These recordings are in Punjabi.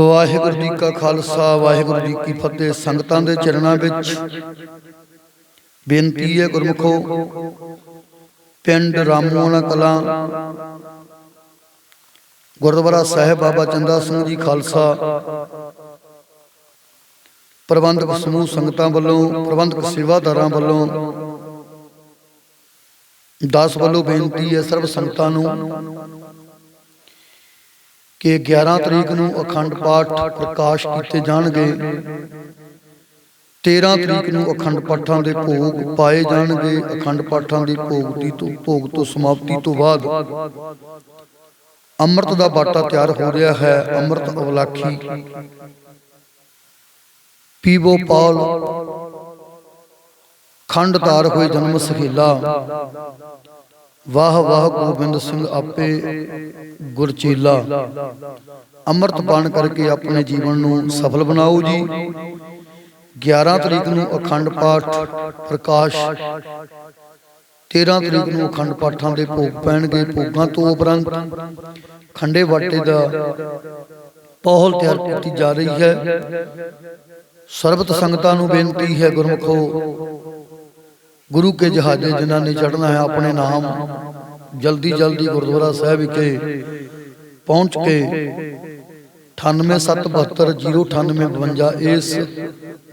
ਵਾਹਿਗੁਰੂ ਜੀ ਕਾ ਖਾਲਸਾ, ਵਾਹਿਗੁਰੂ ਜੀ ਕੀ ਫਤਿਹ। ਸੰਗਤਾਂ ਦੇ ਚਰਨਾਂ ਵਿੱਚ ਬੇਨਤੀ ਹੈ ਗੁਰਮੁਖੋ, ਪਿੰਡ ਰਾਮੋਣਾ ਕਲਾਂ, ਗੁਰਦੁਆਰਾ ਸਾਹਿਬ ਬਾਬਾ ਚੰਦਾ ਸਿੰਘ ਜੀ ਖਾਲਸਾ, ਪ੍ਰਬੰਧਕ ਸਮੂਹ ਸੰਗਤਾਂ ਵੱਲੋਂ, ਪ੍ਰਬੰਧਕ ਸੇਵਾਦਾਰਾਂ ਵੱਲੋਂ ਦਾਸ ਵੱਲੋਂ ਬੇਨਤੀ ਹੈ ਸਰਬ ਸੰਗਤਾਂ ਨੂੰ ਕਿ 11 ਤਰੀਕ ਨੂੰ ਅਖੰਡ ਪਾਠ ਪ੍ਰਕਾਸ਼ ਕੀਤੇ ਜਾਣਗੇ। 13 ਤਰੀਕ ਨੂੰ ਅਖੰਡ ਪਾਠਾਂ ਦੇ ਭੋਗ ਪਾਏ ਜਾਣਗੇ। ਅਖੰਡ ਪਾਠਾਂ ਦੀ ਭੋਗਤੀ ਤੋਂ ਭੋਗ ਤੋਂ ਸਮਾਪਤੀ ਤੋਂ ਬਾਅਦ ਅੰਮ੍ਰਿਤ ਦਾ ਬਾਟਾ ਤਿਆਰ ਹੋ ਰਿਹਾ ਹੈ। ਅੰਮ੍ਰਿਤ ਅਵਲਾਖੀ। ਪੀਵੋ ਪਾਲ। ਖੰਡਦਾਰ ਹੋਏ ਜਨਮ ਸਹੇਲਾ। ਵਾਹ ਵਾਹ ਗੋਬਿੰਦ ਸਿੰਘ ਆਪੇ ਗੁਰਚੇਲਾ। ਅੰਮ੍ਰਿਤ ਪਾਨ ਕਰਕੇ ਆਪਣੇ ਜੀਵਨ ਨੂੰ ਸਫਲ ਬਣਾਓ ਜੀ। 11 ਤਰੀਕ ਨੂੰ ਅਖੰਡ ਪਾਠ ਪ੍ਰਕਾਸ਼। 13 ਤਰੀਕ ਨੂੰ ਅਖੰਡ ਪਾਠਾਂ ਦੇ ਭੋਗ ਪੈਣਗੇ ਭੋਗਾਂ ਤੋਂ ਉਪਰੰਤ। ਖੰਡੇ ਵਾਟੇ ਦਾ ਪਹੁਲ ਤਿਆਰ ਕੀਤੀ ਜਾ ਰਹੀ ਹੈ। ਸਰਬਤ ਸੰਗਤਾਂ ਨੂੰ ਬੇਨਤੀ ਹੈ ਗੁਰਮਖੋ, ਗੁਰੂ ਕੇ ਜਹਾਜ਼ੇ ਜਿਨ੍ਹਾਂ ਨੇ ਚੜਨਾ ਹੈ ਆਪਣੇ ਨਾਮ ਜਲਦੀ ਜਲਦੀ ਗੁਰਦੁਆਰਾ ਸਾਹਿਬ ਵਿਖੇ ਪਹੁੰਚ ਕੇ 987709809852 ਇਸ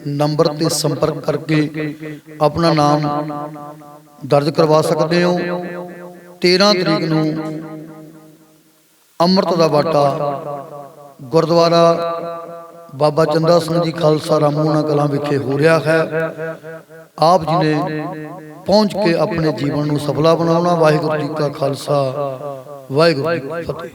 ਨੰਬਰ ਤੇ ਸੰਪਰਕ ਕਰਕੇ ਆਪਣਾ ਨਾਮ ਦਰਜ ਕਰਵਾ ਸਕਦੇ ਹੋ। 13 ਤਰੀਕ ਨੂੰ ਅੰਮ੍ਰਿਤ ਦਾ ਬਾਟਾ ਗੁਰਦੁਆਰਾ ਬਾਬਾ ਚੰਦਾ ਸਿੰਘ ਜੀ ਖਾਲਸਾ ਰਾਮੂਨਾ ਕਲਾਂ ਵਿਖੇ ਹੋ ਰਿਹਾ ਹੈ। ਆਪ ਜੀ ਨੇ ਪਹੁੰਚ ਕੇ ਆਪਣੇ ਜੀਵਨ ਨੂੰ ਸਫਲਾ ਬਣਾਉਣਾ। ਵਾਹਿਗੁਰੂ ਜੀ ਕਾ ਖਾਲਸਾ। ਵਾਹਿਗੁਰੂ ਜੀ ਕੀ ਫਤਿਹ।